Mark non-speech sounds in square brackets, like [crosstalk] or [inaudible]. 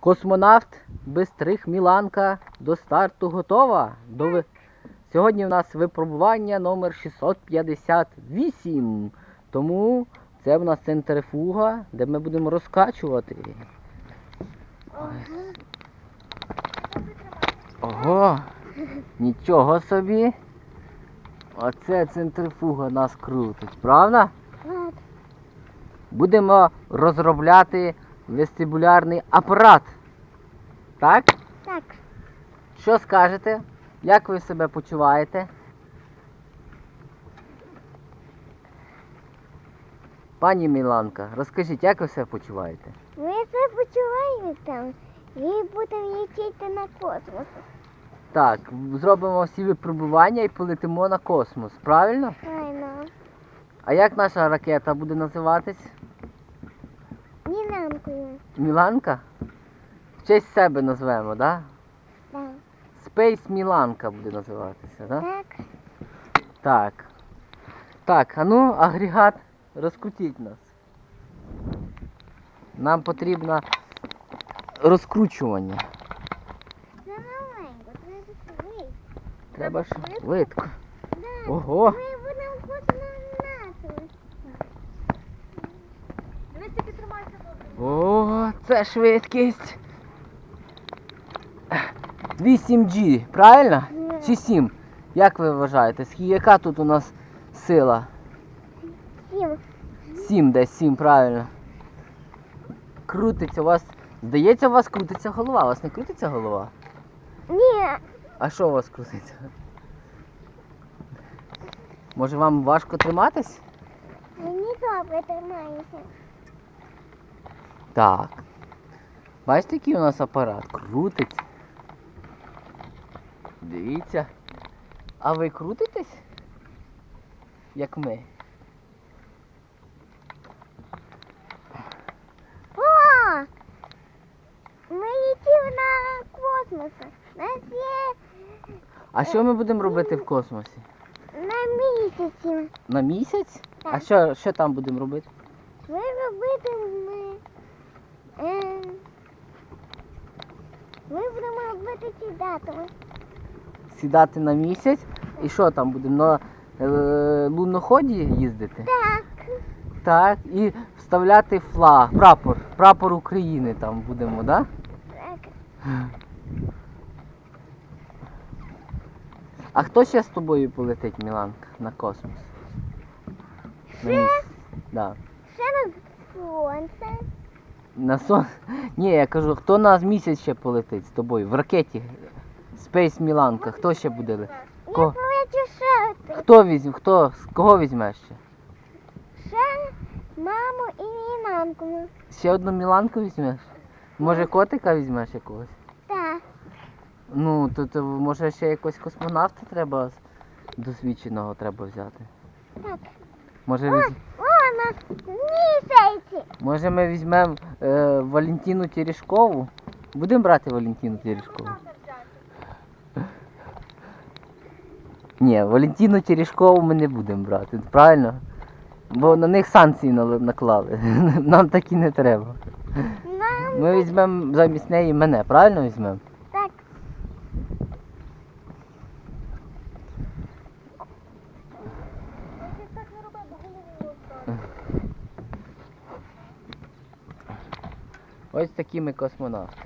Космонавт Бистрих Міланка до старту готова. До... Сьогодні у нас випробування номер 658. Тому це в нас центрифуга, де ми будемо розкачувати. Ого! Нічого собі. Оце центрифуга нас крутить, правда? Будемо розробляти вестибулярний апарат. Так? Так. Що скажете? Як ви себе почуваєте? Пані Міланка, розкажіть, як ви себе почуваєте? Ми це почуваємо там. І будемо летіти на космос. Так, зробимо всі випробування і полетимо на космос, правильно? Правильно. А як наша ракета буде називатись? Міланка? В честь себе назвемо, так? Так. Space Міланка буде називатися, так? Так. Так. Так, а ну, агрегат, розкрутіть нас. Нам потрібно розкручування. Маленько, треба ж швидко. Да. Ого. Ми будемо космонавтами. Ми тільки тримайся добре. О, це швидкість. 8G, правильно? Ні. Чи 7? Як ви вважаєте? Яка тут у нас сила? Сім. 7 десь 7, правильно. Крутиться у вас. Здається, у вас крутиться голова. У вас не крутиться голова? Ні. А що у вас крутиться? Може вам важко триматись? Мені добре тримається. Так. Бачите, який у нас апарат? Крутиться. Дивіться. А ви крутитесь? Як ми? О! Ми летимо на космос. Нас є А що ми будемо робити в космосі? на місяці. На місяць? А що, що там будемо робити? Ми робитимо. Е, ми будемо робити ці датами. Сідати на місяць? І що там будемо? На е, луноході їздити? Так. Так. І вставляти флаг, прапор. Прапор України там будемо, так? Да? Так. А хто ще з тобою полетить, Міланка, на космос? На Ще? місяць. Да. Ще на сонце. На сон. [laughs] Ні, я кажу, хто на місяць ще полетить з тобою? В ракеті Space Міланка. Хто ще буде? Ко- полечу ще один. Хто візьме? Хто? З кого візьмеш ще? Ще маму і мамку. Ще одну Міланку візьмеш? Може котика візьмеш якогось? Так. Ну, то, то може ще якогось космонавта треба досвідченого треба взяти. Так. Може, О, о, на місяці. може ми візьмемо е, Валентину Терешкову? Будемо брати Валентину Терешкову? Ні, Валентину Терешкову ми не будемо брати, правильно? Бо на них санкції наклали. [laughs] Нам такі не треба. Ми візьмемо замість неї мене, правильно візьмемо? так. Ось такі ми космонавти.